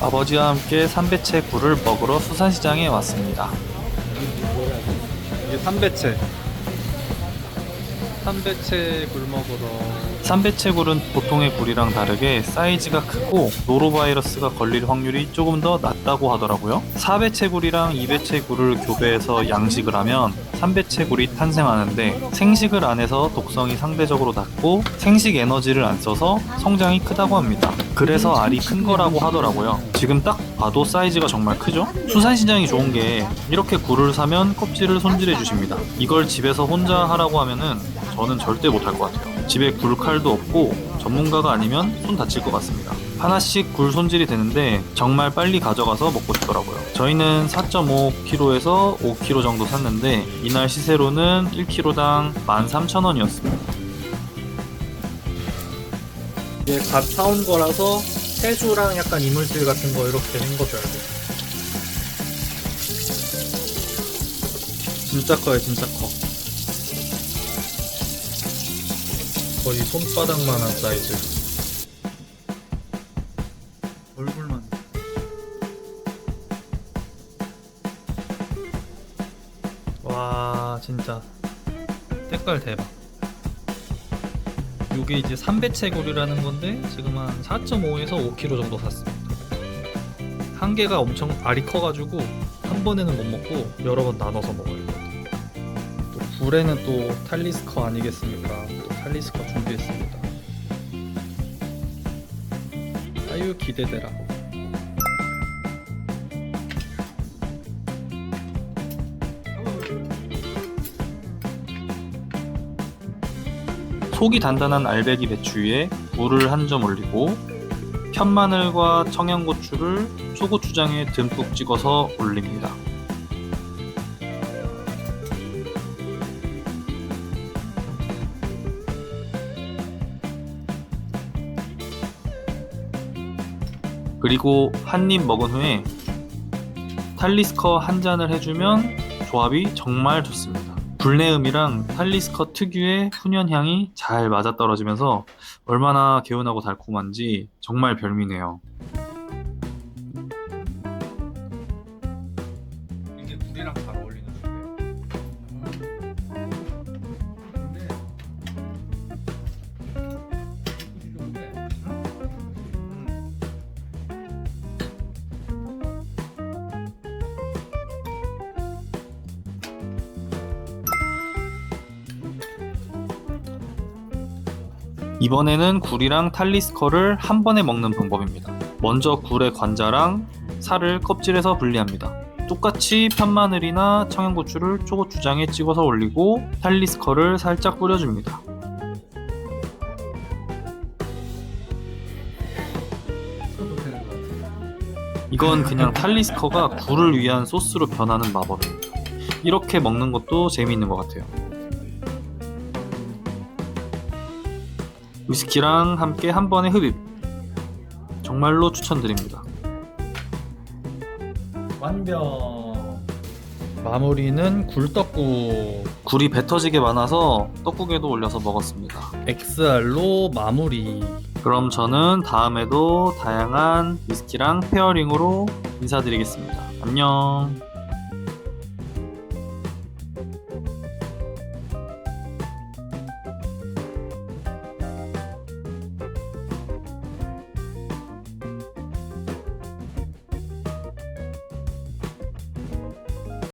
아버지와 함께 삼배채 굴을 먹으러 수산시장에 왔습니다. 이게 삼배채. 삼배채 굴 먹으러. 삼배채 굴은 보통의 굴이랑 다르게 사이즈가 크고 노로바이러스가 걸릴 확률이 조금 더 낮다고 하더라고요. 사배채 굴이랑 이배채 굴을 교배해서 양식을 하면 삼배채 굴이 탄생하는데 생식을 안 해서 독성이 상대적으로 낮고 생식 에너지를 안 써서 성장이 크다고 합니다. 그래서 알이 큰 거라고 하더라고요. 지금 딱 봐도 사이즈가 정말 크죠? 수산시장이 좋은 게 이렇게 굴을 사면 껍질을 손질해 주십니다. 이걸 집에서 혼자 하라고 하면은 저는 절대 못할 것 같아요. 집에 굴칼도 없고 전문가가 아니면 손 다칠 것 같습니다. 하나씩 굴 손질이 되는데 정말 빨리 가져가서 먹고 싶더라고요. 저희는 4.5kg에서 5kg 정도 샀는데 이날 시세로는 1kg당 13,000원이었습니다. 이게 갓 사온 거라서 해수랑 약간 이물질 같은 거 이렇게 헹궈줘야 돼. 진짜 커요, 진짜 커. 거의 손바닥만한 사이즈. 얼굴만. 와, 진짜 색깔 대박. 요게 이제 3배채굴이라는 건데 지금 한 4.5에서 5kg 정도 샀습니다. 한 개가 엄청 알이 커가지고 한 번에는 못 먹고 여러 번 나눠서 먹어야 돼요. 또 굴에는 또 탈리스커 아니겠습니까? 또 탈리스커 준비했습니다. 아유 기대되라. 속이 단단한 알배기 배추 위에 물을 한 점 올리고 편마늘과 청양고추를 초고추장에 듬뿍 찍어서 올립니다. 그리고 한 입 먹은 후에 탈리스커 한 잔을 해주면 조합이 정말 좋습니다. 불내음이랑 탈리스커 특유의 훈연향이 잘 맞아떨어지면서 얼마나 개운하고 달콤한지 정말 별미네요. 이게 굴이랑 잘 어울리는 이번에는 굴이랑 탈리스커를 한 번에 먹는 방법입니다. 먼저 굴의 관자랑 살을 껍질에서 분리합니다. 똑같이 편마늘이나 청양고추를 초고추장에 찍어서 올리고 탈리스커를 살짝 뿌려줍니다. 이건 그냥 탈리스커가 굴을 위한 소스로 변하는 마법입니다. 이렇게 먹는 것도 재미있는 것 같아요. 위스키랑 함께 한 번에 흡입. 정말로 추천드립니다. 완벽. 마무리는 굴떡국. 굴이 배 터지게 많아서 떡국에도 올려서 먹었습니다. XR로 마무리. 그럼 저는 다음에도 다양한 위스키랑 페어링으로 인사드리겠습니다. 안녕.